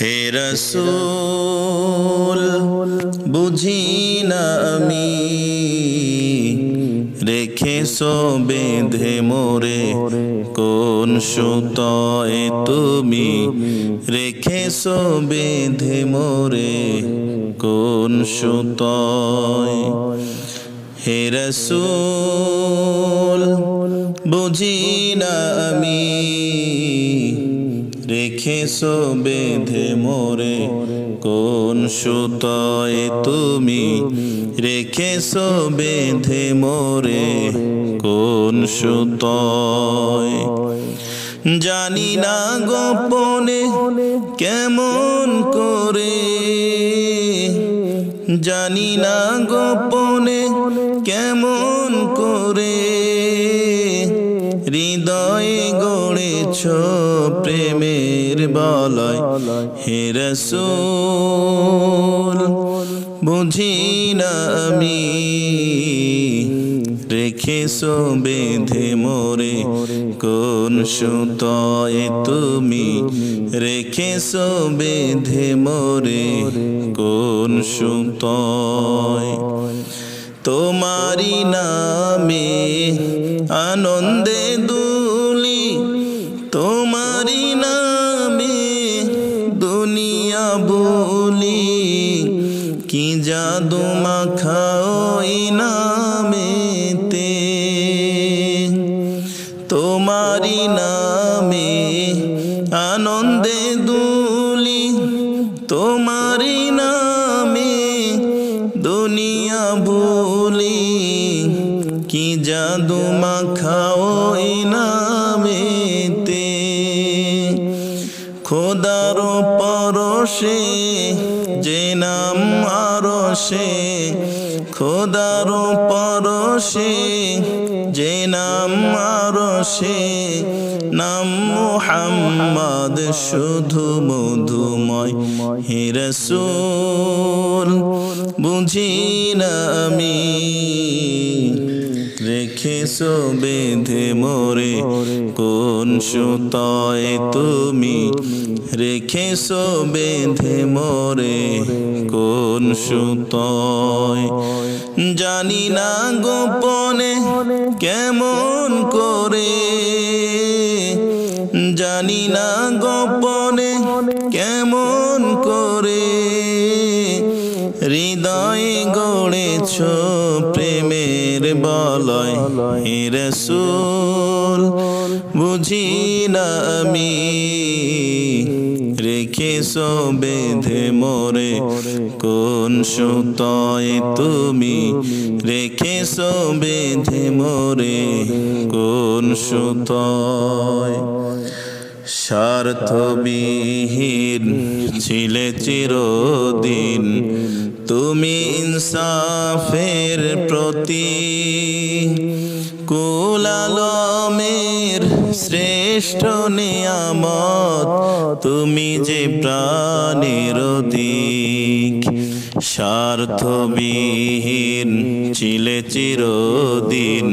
হে রসুল, বুঝি না আমি? রেখেছো বেঁধে মোরে। কোন সুতয় তুমি? রেখেছো বেঁধে মোরে। কোন সুতয়? হে রসুল, বুঝি না আমি? রেখেছো বেঁধে মোরে। কোন সুতয় তুমি রেখেছো বেঁধে মোরে? কোন সুতয়? জানি না গোপনে কেমন করে। জানি না গোপনে কেমন করে। হৃদয়ে গড়েছ প্রেমের বলয়, হে রসুল, বুঝি না আমি রেখেছো বেঁধে মোরে, কোন সুতয় তুমি রেখেছো বেঁধে মোরে, কোন সুতয়? তোমারি নামে আনন্দে জাদু মাখাও খোদার পরশে, যে নাম আরশে, খোদার পরশে, যে নাম আরশে, নাম মুহাম্মদ শুধু মধুময়, হে রসুল, বুঝি আমি রেখেছো বেঁধে মোরে, কোন সুতয় তুমি রেখেছো বেঁধে মোরে, কোন সুতয়? জানি না গোপনে কেমন করে, জানি না গোপনে কেমন করে হৃদয়ে গড়েছ প্রেমের বলয়। হে রসুল, বুঝি না আমি রেখেছ বেঁধে মোরে। কোন সুতয় তুমি রেখেছ বেঁধে মোরে? কোন সুতয়? স্বার্থবিহীন ছিলে চিরদিন। তুমি ইনসাফের প্রতি কুলালমের শ্রেষ্ঠ নিয়ামত। তুমি যে প্রাণের দিক স্বার্থবিহীন ছিলে চিরদিন।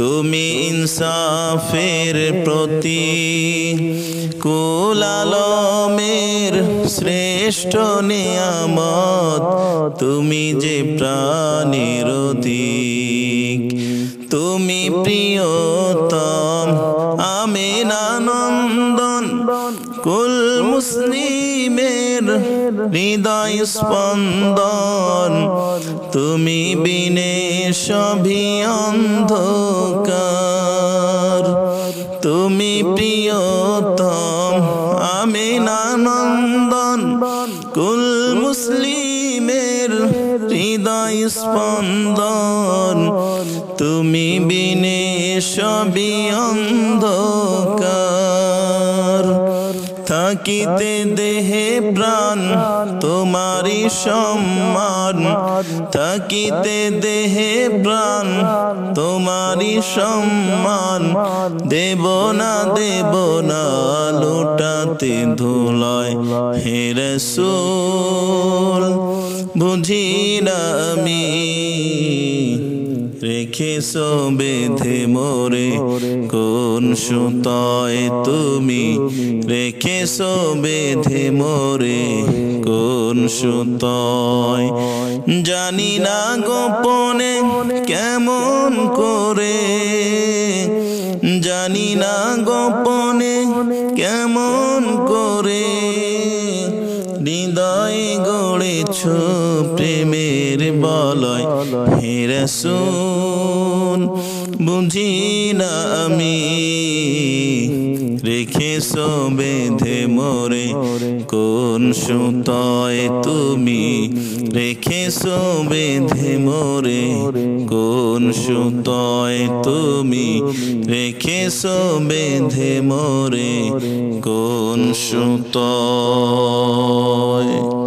তুমি ইনসাফের প্রতি কুলালমের শ্রেষ্ঠ নিয়ামত, তুমি যে প্রাণের দিক তুমি প্রিয়তম, আমিন আনন্দন। কুল মুসলিমের হৃদয় স্পন্দন, তুমি বিনে সভি অন্ধকার তুমি প্রিয়তম আমি নানন্দন কুল মুসলিমের হৃদয় স্পন্দন। তুমি বিনে সবিয়ন্দন থাকিতে দেহে প্রাণ তোমারি সম্মান। থাকিতে দেহে প্রাণ তোমারি সম্মান। দেব না দেব না, লুটাতে ধুলয় হে রসুল, বুঝি না আমি রেখেছো বেঁধে মোরে কোন সুতয় তুমি রেখেছো বেঁধে মোরে কোন সুতয় জানি না গোপনে কেমন করে হৃদয়ে গড়েছ প্রেমের বলয়। হেরসুন বুঝি না আমি রেখেছ বেঁধে মোরে। কোন সুতয় তুমি রেখেছ বেঁধে মোরে। কোন সুতয় তুমি রেখেছ বেঁধে মোরে। কোন সুতয়